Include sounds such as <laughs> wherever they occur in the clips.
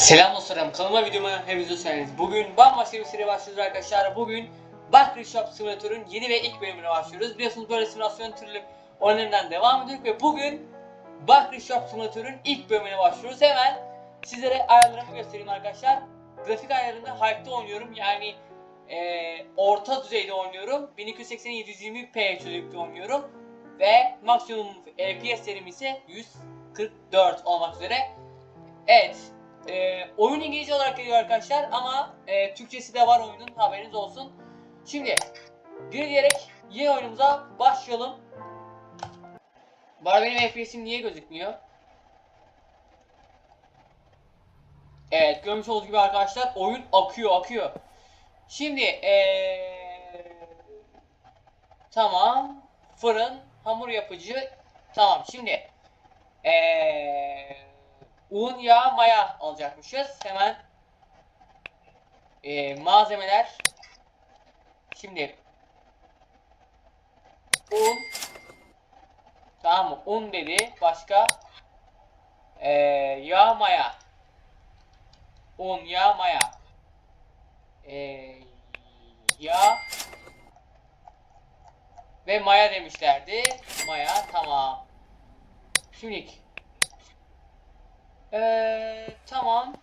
Selam dostlarım, kanalıma videoma hepiniz hoş geldiniz. Bugün bambaşka bir seriye başlıyoruz arkadaşlar. Bugün Bakery Shop Simulator'ın yeni ve ilk bölümüne başlıyoruz. Biliyorsunuz böyle simülasyon türlü oyunlarından devam ediyoruz ve bugün Bakery Shop Simulator'ın ilk bölümüne başlıyoruz. Hemen sizlere ayarlarımı göstereyim arkadaşlar. Grafik ayarında Hype'da oynuyorum. Yani eee, orta düzeyde oynuyorum. 1280 720p çözünürlükte oynuyorum. Ve maksimum FPS serim ise 144 olmak üzere. Evet, ee, oyun İngilizce olarak geliyor arkadaşlar ama e, Türkçesi de var oyunun haberiniz olsun. Şimdi bir diyerek yeni oyunumuza başlayalım. Arada benim FPS'im niye gözükmüyor? Evet görmüş olduğunuz gibi arkadaşlar oyun akıyor akıyor. Şimdi ee, tamam fırın hamur yapıcı tamam şimdi ee, un, yağ, maya alacakmışız. Hemen ee, malzemeler. Şimdi un tamam mı? Un dedi. Başka ee, yağ, maya. Un, yağ, maya. Ee, yağ ve maya demişlerdi. Maya tamam. Şimdilik ee, tamam.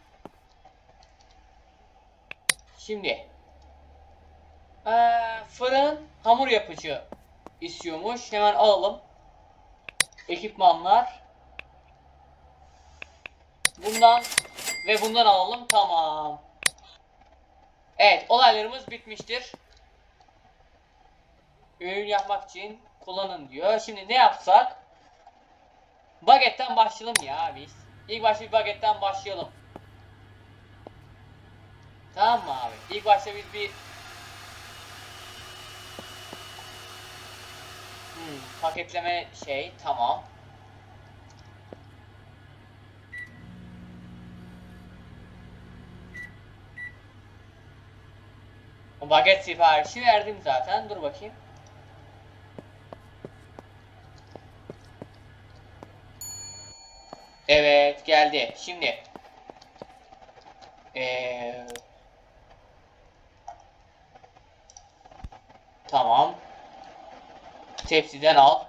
Şimdi ee, fırın hamur yapıcı istiyormuş. Hemen alalım. Ekipmanlar. Bundan ve bundan alalım. Tamam. Evet, olaylarımız bitmiştir. Ürün yapmak için kullanın diyor. Şimdi ne yapsak? Bagetten başlayalım ya biz. İlk başta bir bagetten başlayalım. Tamam mı abi? İlk başta biz bir hmm, paketleme şey tamam. Baget siparişi verdim zaten. Dur bakayım. Evet geldi. Şimdi ee, tamam. Tepsiden al.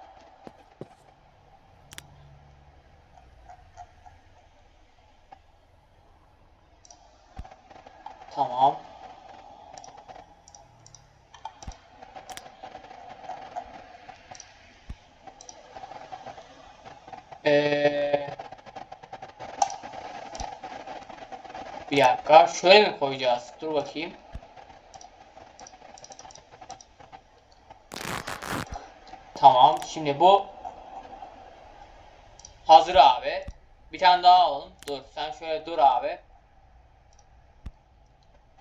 Tamam. Eee Dakika. Şöyle mi koyacağız? Dur bakayım. Tamam. Şimdi bu hazır abi. Bir tane daha alalım. Dur. Sen şöyle dur abi.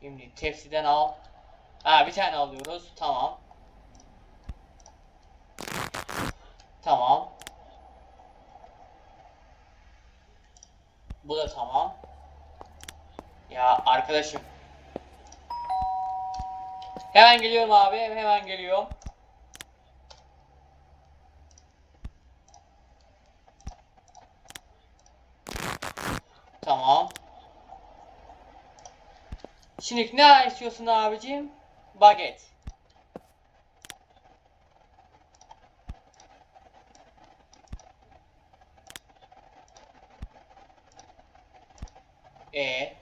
Şimdi tepsiden al. Ha bir tane alıyoruz. Tamam. Tamam. Bu da tamam. Arkadaşım. Hemen geliyorum abi. Hemen geliyorum. Tamam. Şimdi ne istiyorsun abicim? Baget. E.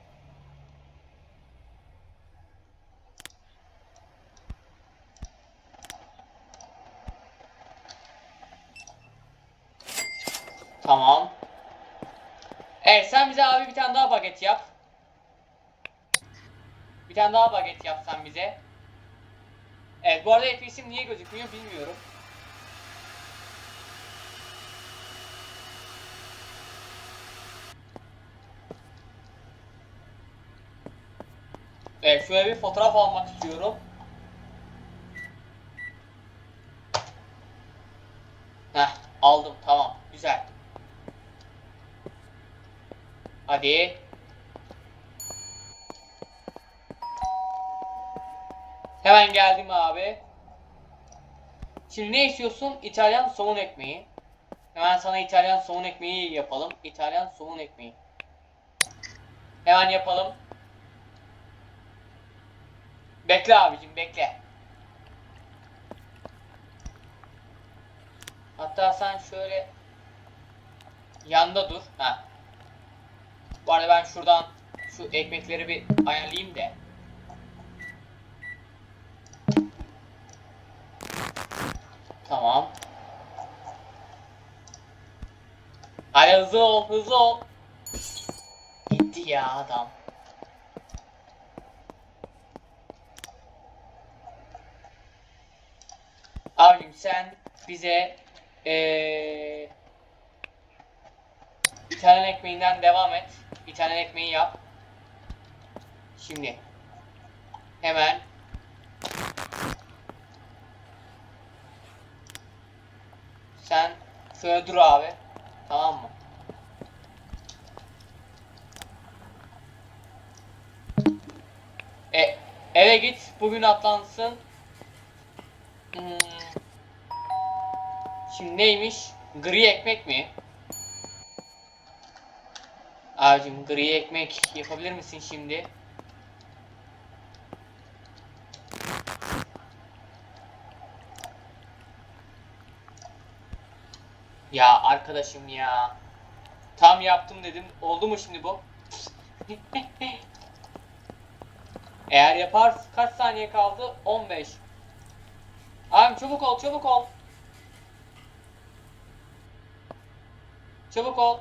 Evet sen bize abi bir tane daha baget yap. Bir tane daha baget yap sen bize. Evet bu arada FPS'im niye gözükmüyor bilmiyorum. Evet şöyle bir fotoğraf almak istiyorum. Geldim abi. Şimdi ne istiyorsun? İtalyan somun ekmeği. Hemen sana İtalyan somun ekmeği yapalım. İtalyan somun ekmeği. Hemen yapalım. Bekle abicim bekle. Hatta sen şöyle yanda dur. Ha. Bu arada ben şuradan şu ekmekleri bir ayarlayayım da. Tamam. Hadi hızlı ol, hızlı ol. Gitti ya adam. Abim sen bize bir tane ekmeğinden devam et. Tane ekmeği yap. Şimdi hemen sen şöyle dur abi. Tamam mı? E, eve git. Bugün atlansın. Hmm. Şimdi neymiş? Gri ekmek mi? Abicim gri ekmek yapabilir misin şimdi? Ya arkadaşım ya. Tam yaptım dedim. Oldu mu şimdi bu? <laughs> Eğer yapar kaç saniye kaldı? 15. Abi çabuk ol, çabuk ol. Çabuk ol.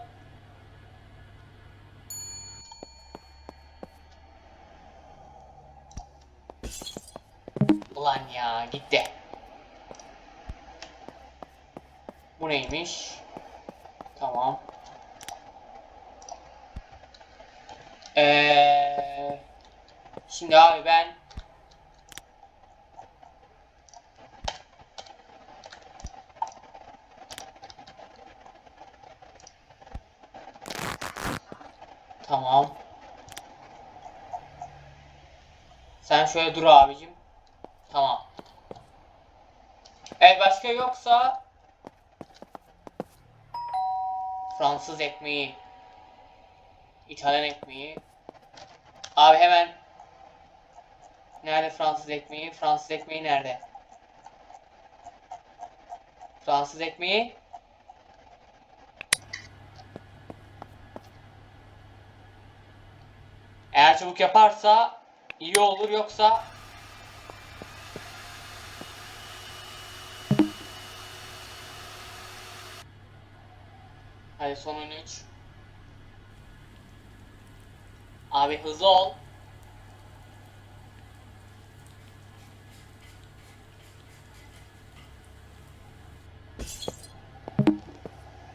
Ulan ya gitti. Bu neymiş? Tamam. Ee, şimdi abi ben Tamam. Sen şöyle dur abicim. Tamam. Evet başka yoksa Fransız ekmeği İtalyan ekmeği Abi hemen Nerede Fransız ekmeği? Fransız ekmeği nerede? Fransız ekmeği Eğer çabuk yaparsa iyi olur yoksa Son 13 Abi hızlı ol.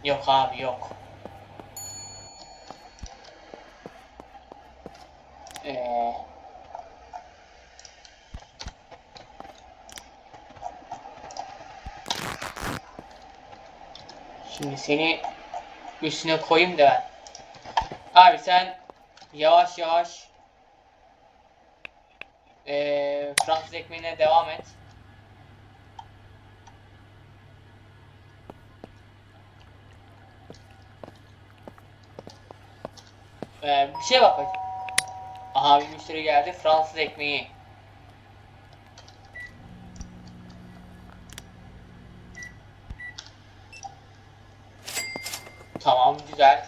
Yok abi yok. Ee, Şimdi seni üstüne koyayım da ben. Abi sen yavaş yavaş ee, Fransız ekmeğine devam et. Ee, bir şey bak bak. Aha bir müşteri geldi. Fransız ekmeği. Güzel.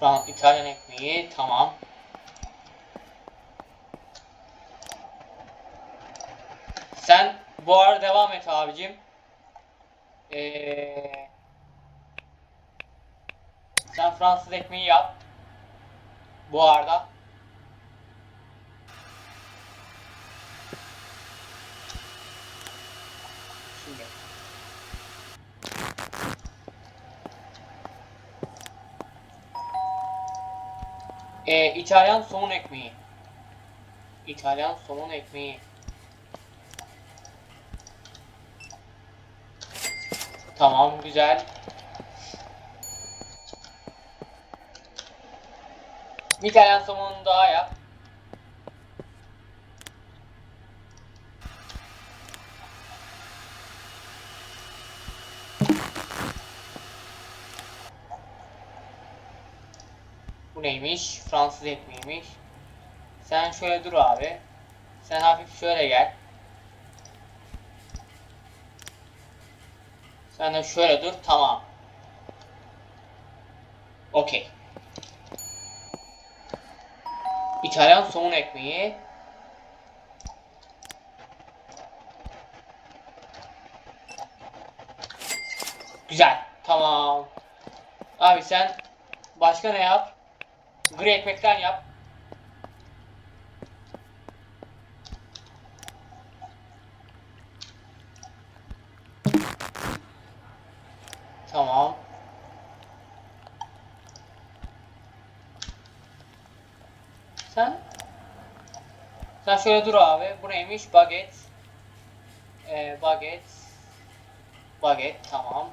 Fran İtalyan ekmeği tamam. Sen bu arada devam et abicim. Ee, sen Fransız ekmeği yap. Bu arada. İtalyan somun ekmeği. İtalyan somun ekmeği. Tamam güzel. İtalyan somonu daha yap. Bu neymiş? Fransız ekmeğiymiş. Sen şöyle dur abi. Sen hafif şöyle gel. Sen de şöyle dur. Tamam. Okey. İtalyan somun ekmeği. Güzel. Tamam. Abi sen başka ne yap? Gri ekmekten yap. Tamam. Sen? Sen şöyle dur abi. Bu neymiş? Baget. Ee, baget. Baget. Tamam.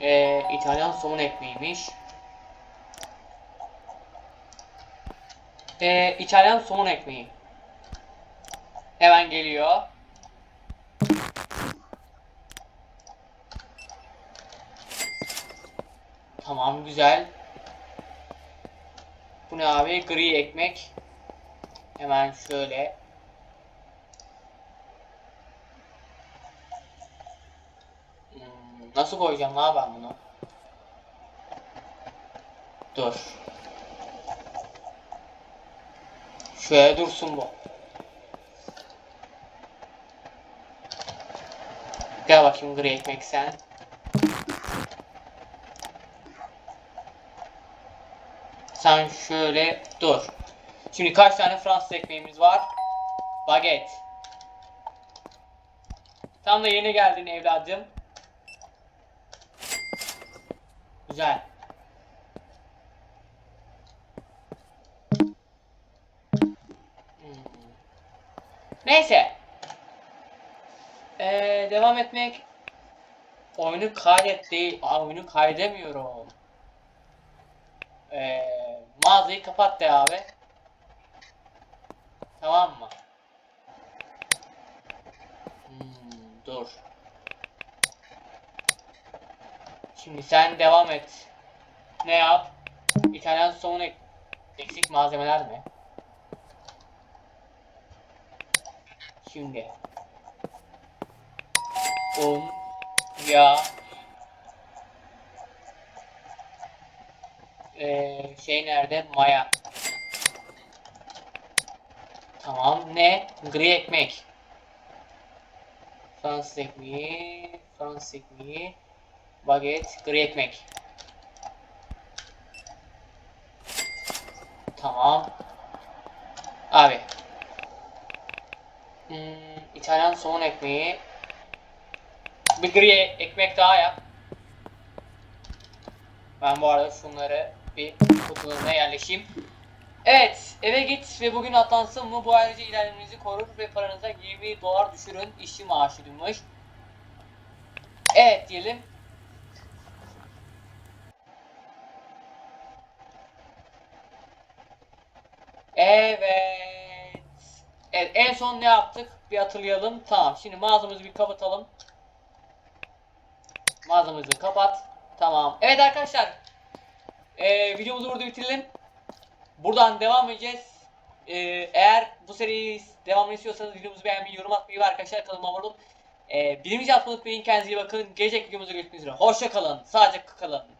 Ee, İtalyan somun ekmeğiymiş. Ee, İtalyan somun ekmeği. Hemen geliyor. Tamam güzel. Bu ne abi? Gri ekmek. Hemen şöyle. Nasıl koyacağım abi ben bunu? Dur. Şöyle dursun bu. Gel bakayım gri ekmek sen. Sen şöyle dur. Şimdi kaç tane Fransız ekmeğimiz var? Baget. Tam da yeni geldin evladım. Güzel. Neyse. Ee, devam etmek. Oyunu kaydet değil. Aa, oyunu kaydemiyorum. Ee, mağazayı kapat de abi. Tamam mı? Hmm, dur. Şimdi sen devam et. Ne yap? İtalyan somun ek- eksik malzemeler mi? Şimdi. Un, yağ, Ee, şey nerede? Maya. Tamam. Ne? Gri ekmek. Fransız ekmeği. Fransız ekmeği. Baget. Gri ekmek. Tamam. Abi. Hmm, İtalyan somun ekmeği. Bir gri ekmek daha yap. Ben bu arada şunları bir kutularına yerleşeyim. Evet, eve git ve bugün atlansın mı? Bu ayrıca ilerlemenizi korur ve paranıza 20 dolar düşürün. İşçi maaşı demiş. Evet diyelim. Evet. Evet, en son ne yaptık? Bir hatırlayalım. Tamam, şimdi mağazamızı bir kapatalım. Mağazamızı kapat. Tamam. Evet arkadaşlar. Ee, videomuzu burada bitirelim. Buradan devam edeceğiz. Ee, eğer bu seriyi devamını istiyorsanız videomuzu beğenmeyi, yorum atmayı ve arkadaşlar kanalıma abone olun. Ee, birinci haftalık beyin kendinize iyi bakın. Gelecek videomuzda görüşmek üzere. Hoşça kalın. Sağlıcakla kalın.